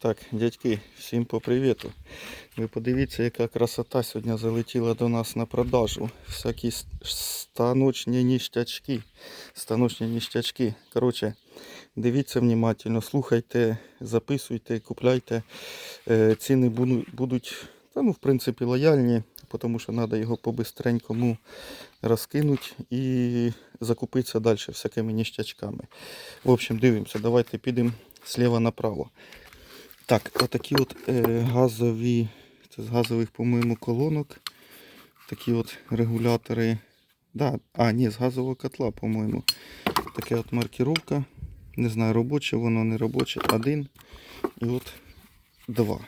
Так, дядьки, всім по привіту. Ви подивіться, яка красота сьогодні залетіла до нас на продажу. Всякі станочні ніштячки. Станочні ніштячки. Коротше, дивіться внимательно, слухайте, записуйте, купляйте. Е, Ціни будуть, та, ну, в принципі, лояльні, тому що треба його по-бистренькому розкинути і закупитися далі всякими ніштячками. В общем, дивимося, давайте підемо зліва направо. Так, отакі от е, газові, це з газових, по-моєму, колонок. Такі от регулятори. Да, а, ні, з газового котла, по-моєму. Така от маркировка. Не знаю, робоче воно, не робоче. Один. І от два.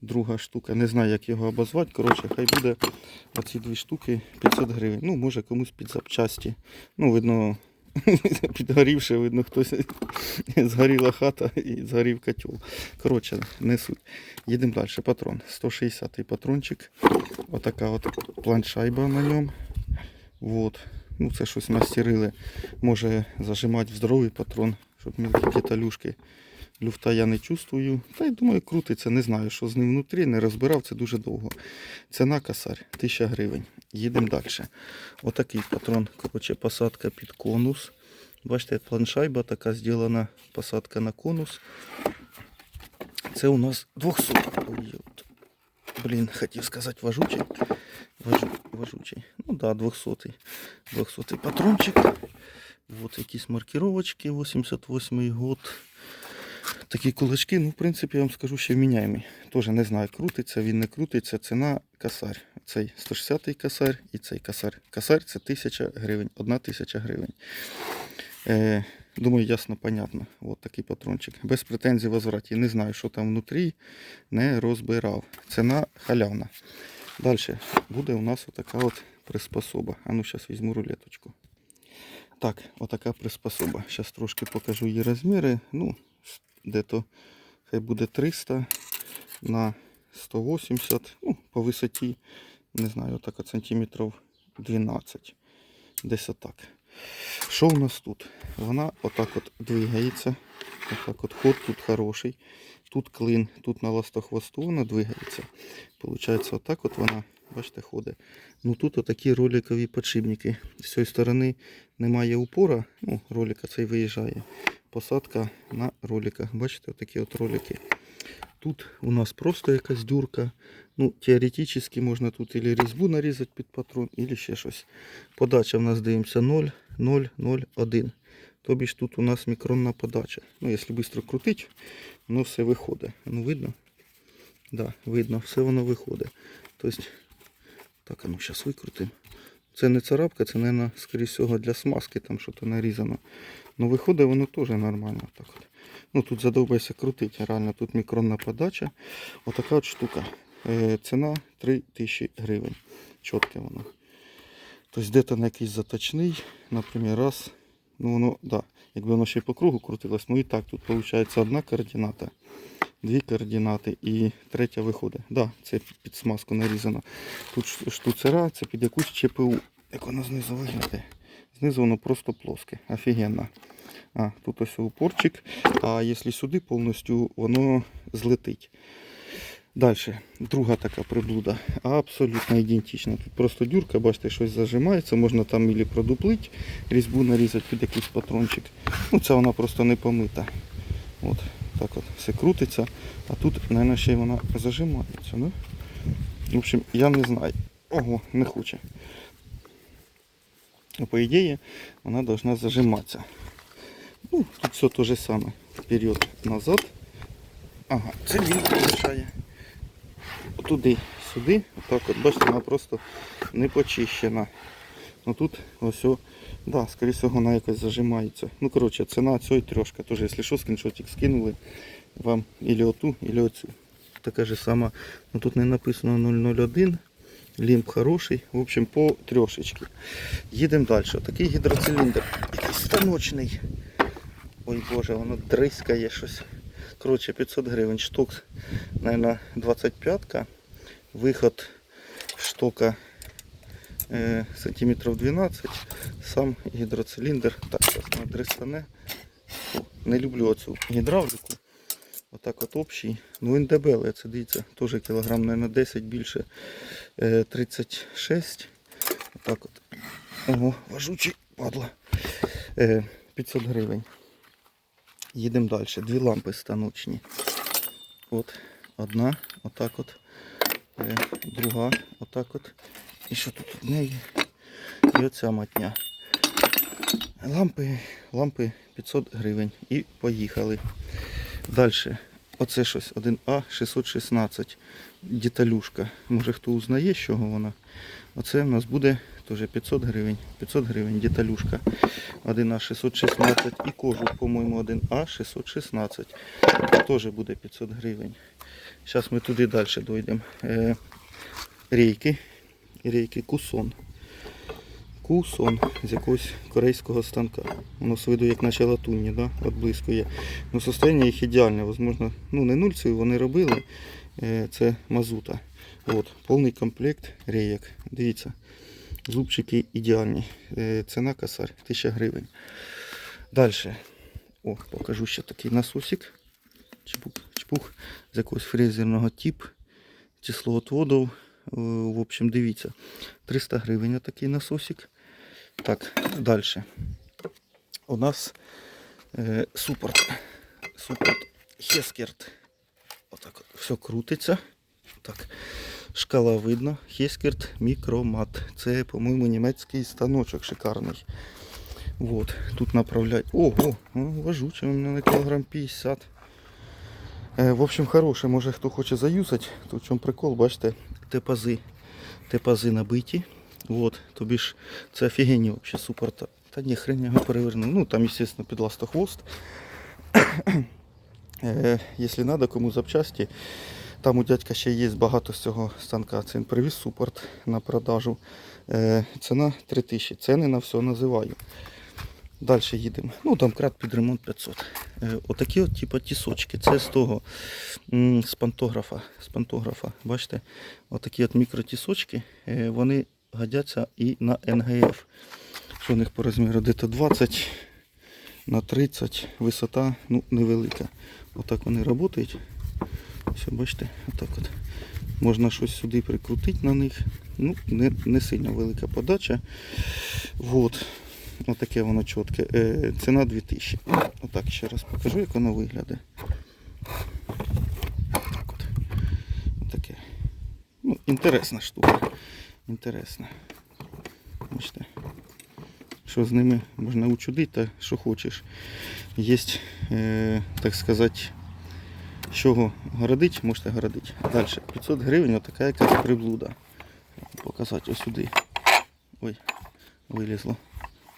Друга штука. Не знаю, як його обозвати. Коротше, хай буде оці дві штуки 500 гривень. Ну, може комусь під запчасті. Ну, видно, підгорівши, видно, хтось згоріла хата і згорів котел. Коротше, не суть. Їдемо далі. Патрон. 160-й патрончик. Отака от планшайба на ньому. Вот. Ну, це щось мастерили. Може зажимати в здоровий патрон, щоб мілкі деталюшки. Люфта я не чувствую. Та й думаю, крутиться, не знаю, що з ним внутрі, не розбирав, це дуже довго. Ціна косарь 1000 гривень. Їдемо далі. Отакий патрон, коротше, посадка під конус. Бачите, планшайба така зроблена, посадка на конус. Це у нас 200. Ой. Блін, хотів сказати важучий. Важу, важучий. Ну да, 200. 200 патрончик. Вот якісь маркировочки, 88 год. Такі кулачки, ну, в принципі, я вам скажу, що вміняємі. Теж не знаю, крутиться, він не крутиться. Ціна косарь. Цей 160-й косарь і цей косарь. Косарь це 1000 гривень, 1000 гривень. Е, думаю, ясно, понятно. От такий патрончик. Без претензій возвраті. Не знаю, що там внутрі, не розбирав. Ціна халявна. Далі буде у нас отака от приспособа. А ну, зараз візьму рулеточку. Так, отака приспособа. Зараз трошки покажу її розміри. Ну, де-то хай буде 300 на 180, ну, по висоті, не знаю, так сантиметрів 12. Десь отак. Що у нас тут? Вона отак от двигається. Отак от ход тут хороший. Тут клин, тут на ластохвосту вона двигається. Получається, отак от вона, бачите, ходить. Ну тут отакі роликові подшипники. З цієї сторони немає упора, ну, ролика цей виїжджає. Посадка на роликах. Бачите, отакі от ролики. Тут у нас просто якась дюрка. Ну, теоретично можна тут или різьбу нарізати під патрон, или ще щось. Подача в нас дивимося 0, 0, 0, 1. Тобі ж тут у нас мікронна подача. Ну, якщо швидко крутить, воно все виходить. Ну, видно? Да, видно, все воно виходить. Тобто, так, а ну зараз викрутимо. Це не царапка, це, мабуть, скоріше всього для смазки там щось нарізано. Ну виходить воно теж нормально. Так от. Ну тут задовбайся крутити. Реально тут мікронна подача. Отака от штука. Е, ціна 3000 гривень. Чітке воно. Тобто де-то на якийсь заточний, наприклад, раз. Ну воно, да, якби воно ще й по кругу крутилось, ну і так, тут виходить одна координата, дві координати і третя виходить. Да, це під смазку нарізано. Тут штуцера, це під якусь ЧПУ. Як воно знизу виглядає. Знизу воно просто плоске. Офігенно. А, тут ось упорчик. А якщо сюди повністю воно злетить. Далі, друга така приблуда. Абсолютно ідентична. Тут просто дюрка, бачите, щось зажимається, можна там ілі продуплити, різьбу нарізати під якийсь патрончик. Ну, це вона просто не помита. От, так от все крутиться. А тут, мабуть, ще й вона зажимається. Ну? В общем, я не знаю. Ого, не хоче. По ідеї, вона должна зажиматися. Ну, тут все те же саме. Вперед, назад. Ага, це він залишає. Туди, сюди. Отак от, бачите, вона просто не почищена. Ну тут ось, да, скоріше всього, вона якось зажимається. Ну, коротше, ціна цієї трьошка. Теж, якщо що, скріншотик скинули вам ілі оту, ілі оцю. Така ж сама. Ну тут не написано 001. Лімб хороший. В общем, по трьошечки. Їдемо далі. Такий гідроциліндр. Якийсь станочний. Ой Боже, воно дрискає щось. Коротше, 500 гривень штук, наверное, 25-ка. Виход штука е, сантиметрів 12. Сам гідроциліндр. Так, зараз. Фу, Не люблю оцю гідравліку. Отак от общий. Ну він дебелий, це дивіться, теж кілограм, мабуть, 10 більше. Е, 36. Отак от. Ого, важучий, падла. Е, 500 гривень. Їдемо далі. Дві лампи станочні. От, одна, отак от. Е, друга, отак от. І що тут в неї? І оця матня. Лампи, лампи 500 гривень. І поїхали. Далі. Оце щось 1А 616. Деталюшка. Може хто узнає, з чого вона. Оце в нас буде теж 500 гривень. 500 гривень деталюшка. 1А 616 і кожух, по-моєму, 1А 616. Теж буде 500 гривень. Зараз ми туди далі дійдемо. Е, рейки. Рейки кусон. Кусон з якогось корейського станка. Воно з виду як наче латунні, да? от близько є. Ну, состояння їх ідеальне. Возможно, ну не нульцеві вони робили. Е, Це мазута. От, повний комплект рейок. Дивіться. Зубчики ідеальні. Е, Ціна косарь 1000 гривень. Далі. О, покажу ще такий насосик. Чпук, чпух з якогось фрезерного типу. Число отводів. е, В общем, дивіться. 300 гривень такий насосик. Так, далі. У нас е, супорт. Супорт Хескерт. Отак от. Все крутиться. Так. Шкала видно. Хескерт мікромат. Це, по-моєму, німецький станочок шикарний. Вот. Тут направляють. Ого, важуче, у мене на кілограм 50. Е, в общем, хороше, може хто хоче заюзати. Тут в чому прикол, бачите, те пази. Те пази набиті. Вот, тобі ж це офігенні вообще супорта. Та ні, хрен його перевернув. Ну, там, естественно, підластохвост. Е, Якщо треба, кому запчасті, там у дядька ще є багато з цього станка. Це він привіз супорт на продажу. Е, Ціна 3000. Ціни на все називаю. Далі їдемо. Ну там крат під ремонт 500. Е, Отакі от типу тісочки. Це з того з пантографа. З пантографа. Бачите? Отакі от мікротісочки. е, Вони годяться і на НГФ. Що у них по розміру десь 20 на 30 висота ну, невелика. Отак вони працюють. Все, бачите, отак от. Можна щось сюди прикрутити на них. Ну, не, не сильно велика подача. Вот. Отаке воно чітке. Е, ціна 2000. Отак ще раз покажу, як воно виглядає. Так от. Отаке. Ну, інтересна штука. Інтересна. Бачите. Що з ними можна учудити, та що хочеш. Є, е, так сказати, чого городить, можете городити. Далі. 500 гривень, отака якась приблуда. Показати ось сюди. Ой, вилізло.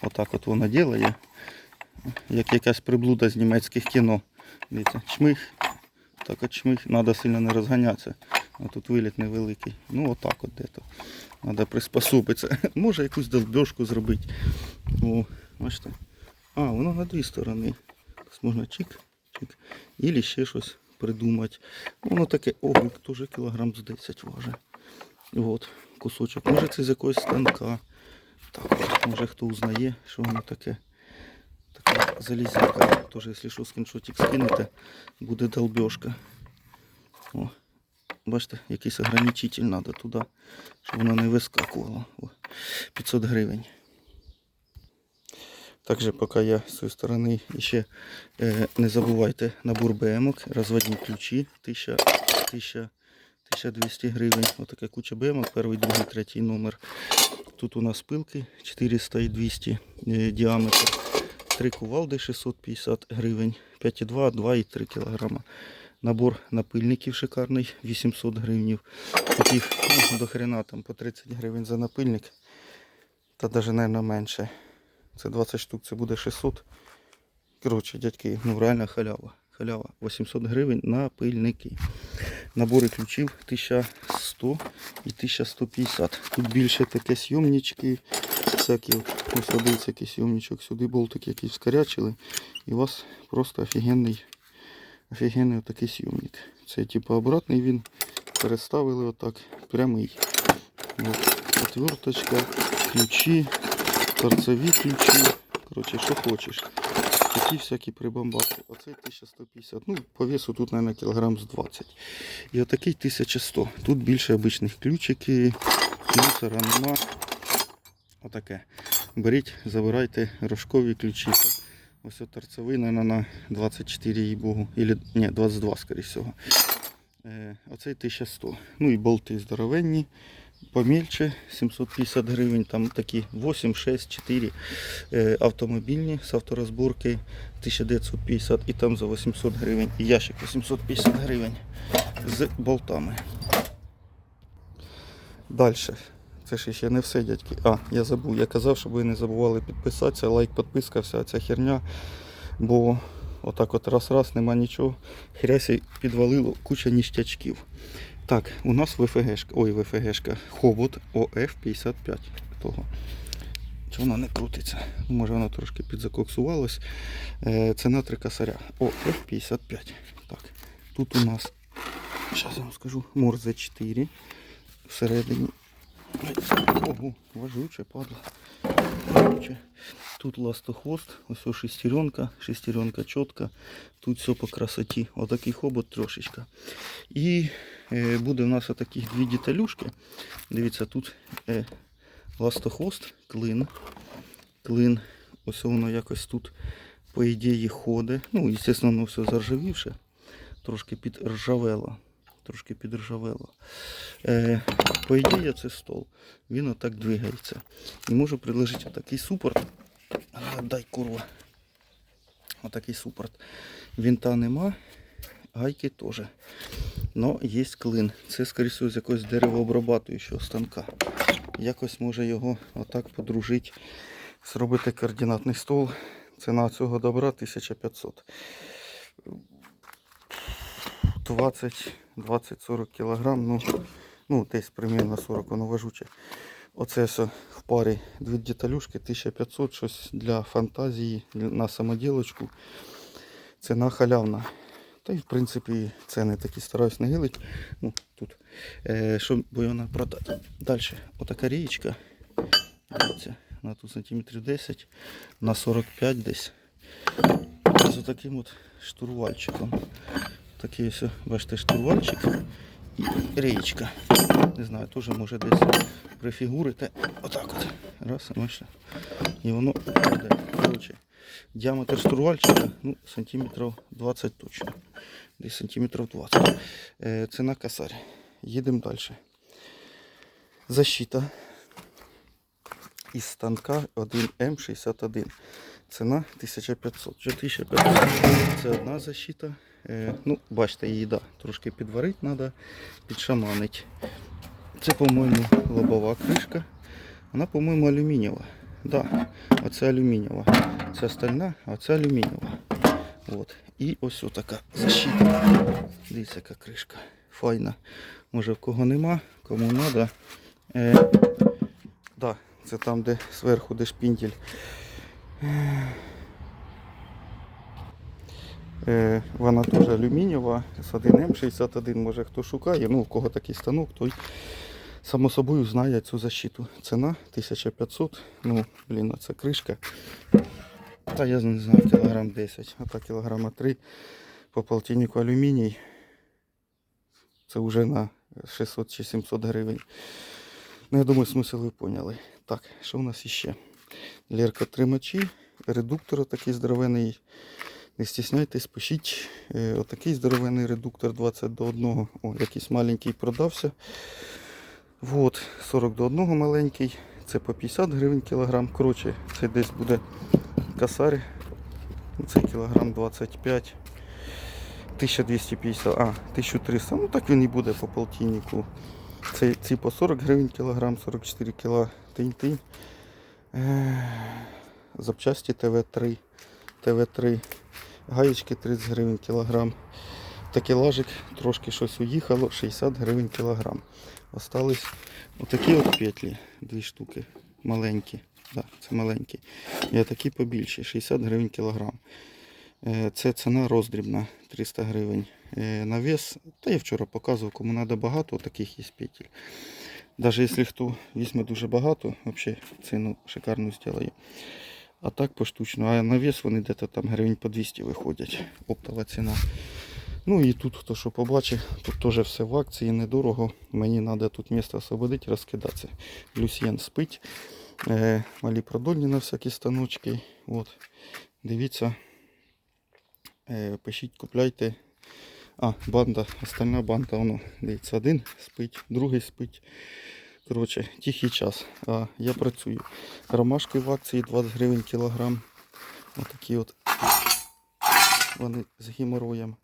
Отак от вона ділає. Як якась приблуда з німецьких кіно. Дивіться, чмих. Так от чмих, треба сильно не розганятися. А тут виліт невеликий. Ну отак от де-то. Треба приспособитися. Може якусь долбьошку зробити. О, бачите. А, воно на дві сторони. Можна чик, чик. Ілі ще щось придумати. Воно таке, ого, теж кілограм з 10 важить. От, кусочок. Може це з якогось станка. Так, може хто узнає, що воно таке. Така залізяка. Тоже, якщо що, скріншотик скинете, буде долбьошка. О, бачите, якийсь ограничитель треба туди, щоб воно не вискакувало. О, 500 гривень. Також поки я з цієї сторони ще е, не забувайте набор БМок, розводні ключі 1000, 1000, 1200 гривень. Отака куча БМок, перший, другий, третій номер. Тут у нас пилки 400 і 200 е, діаметр. Три кувалди 650 гривень, 5,2, 2,3 кг. Набор напильників шикарний, 800 гривень. Таких ну, до хрена там по 30 гривень за напильник. Та навіть, мабуть, менше. Це 20 штук, це буде 600. Коротше, дядьки, ну реально халява. Халява. 800 гривень на пильники. Набори ключів 1100 і 1150. Тут більше таке сйомнички. Всякі, ось дивіться, який сйомничок. Сюди болтик якийсь вскарячили. І у вас просто офігенний, офігенний отакий сйомник. Це типу обратний він. Переставили отак. Прямий. От, отверточка, ключі, торцеві ключі. Коротше, що хочеш. такі всякі прибамбаси. Оцей 1150. Ну, по весу тут, мабуть, кілограм з 20. І отакий 1100. Тут більше обичних ключики, мусора нема. Отаке. Беріть, забирайте рожкові ключі. Ось от торцевина на 24 їй богу. Ілі, ні, 22, скоріше всього. Е, оцей 1100. Ну і болти здоровенні. Помільче 750 гривень, там такі 8, 6, 4 е, автомобільні з авторозборки 1950 і там за 800 гривень. І ящик 850 гривень з болтами. Далі. Це ж ще не все, дядьки. А, я забув. Я казав, щоб ви не забували підписатися, лайк, підписка, вся ця херня. Бо отак от раз-раз нема нічого. Хрясі підвалило куча ніштячків. Так, у нас ВФГшка, ой, ВФГшка, Хобот ОФ-55 того. Чи воно не крутиться? Може воно трошки підзакоксувалось. Е, ціна три косаря. ОФ-55. Так, тут у нас, зараз я вам скажу, Морзе 4 всередині. Ого, важуче, падла. Тут ластохвост, ось шестеренка, шестеренка чітка. Тут все по красоті. Отакий хобот трошечка. І е, буде у нас отакі дві деталюшки. Дивіться, тут е, ластохвост, клин. Клин. Ось воно якось тут, по ідеї, ходить. Ну, звісно, воно все заржавівше. Трошки підржавело. Трошки підржавело. Е, по ідеї, це стол. Він отак двигається. І можу приложити отакий супорт. Дай курва. Отакий супорт. Вінта нема, гайки теж. Но є клин. Це, скоріше, з якогось деревообрабатуючого станка. Якось може його отак подружити, зробити координатний стол. Ціна цього добра 1500. 20-40 кілограм, ну, ну десь примерно 40, воно важуче. Оце все в парі дві деталюшки, 1500, щось для фантазії, на самоділочку. Ціна халявна. Та й в принципі ціни такі стараюсь не гилить. Ну, тут. Е, що бояна продати. Далі. Отака. Дивіться, на тут сантиметрів 10, на 45 десь. З отаким от штурвальчиком. Такий ось, бачите, штурвальчик і рієчка. Не знаю, теж може десь прифігурити. Отак от. Раз, бачите. І воно буде. Коротше, діаметр штурвальчика ну, сантиметрів 20 точно. Десь сантиметрів 20. Е, ціна косарь. Їдемо далі. Защита із станка 1М61. Ціна 1500. Вже 1500. Це одна защита. Е, ну, бачите, її да, трошки підварити треба, підшаманити. Це, по-моєму, лобова кришка. Вона, по-моєму, алюмінієва. Да, оце алюмінієва. Це стальна, а це алюмінієва. От. І ось така защита. Дивіться, яка кришка. Файна. Може в кого нема, кому треба. Е, да, це там, де зверху, де шпіндель. Е, вона теж алюмінієва, з 1М61, може хто шукає, ну у кого такий станок, той само собою знає цю защиту. Ціна 1500, ну, блін, це кришка. Та я не знаю, кілограм 10, а так кілограма 3 по полтиннику алюміній. Це вже на 600 чи 700 гривень. Ну, я думаю, смисл ви поняли. Так, що у нас іще? Леркотримачі, редуктор такий здоровений. Не стісняйтесь, пишіть. Е, отакий здоровенний редуктор 20 до 1. О, якийсь маленький продався. Вот, 40 до 1 маленький. Це по 50 гривень кілограм. Коротше, це десь буде косарь. Це кілограм 25. 1250, а, 1300. Ну так він і буде по полтиннику. Це ці по 40 гривень кілограм, 44 кіла тинь-тинь. Запчасті ТВ3. ТВ3. Гаєчки 30 гривень кілограм. Такелажик трошки щось уїхало, 60 гривень кілограм. Остались отакі от петлі, дві штуки. Маленькі. Да, це маленькі. І такі побільші, 60 гривень кілограм. Е, Це ціна роздрібна 300 гривень. Е, На вес, та я вчора показував, кому треба багато, таких є петель. Навіть якщо хто візьме дуже багато, взагалі ціну шикарну зроблю. А так поштучно. А на вес вони десь там гривень по 200 виходять. Оптова ціна. Ну і тут хто що побачить, тут теж все в акції, недорого. Мені треба тут місце освободити, розкидатися. Люсьєн спить. Е, малі продольні на всякі станочки. От. Дивіться. Е, пишіть, купляйте. А, банда, остальна банда, воно, дивіться, один спить, другий спить. Коротше, тихий час. А я працюю. Ромашки в акції 20 гривень кілограм. Отакі от вони з геморроєм.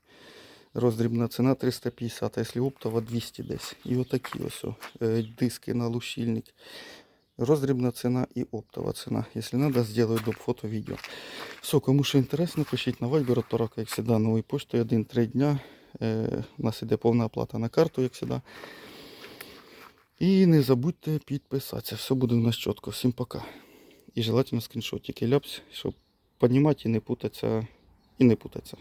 Роздрібна ціна 350, а якщо оптова 200 десь. І отакі ось о, е, диски на лущильник. Роздрібна ціна і оптова ціна. Якщо треба, зроблю до фото відео. Все, кому що інтересно, пишіть на Viber, от Тарака, як завжди, новою поштою 1-3 дня. Е, у нас іде повна оплата на карту, як завжди. І не забудьте підписатися. Все буде у нас чітко. Всім пока. І желательно скріншотики ляпс, щоб піднімати і не путатися. І не путатися.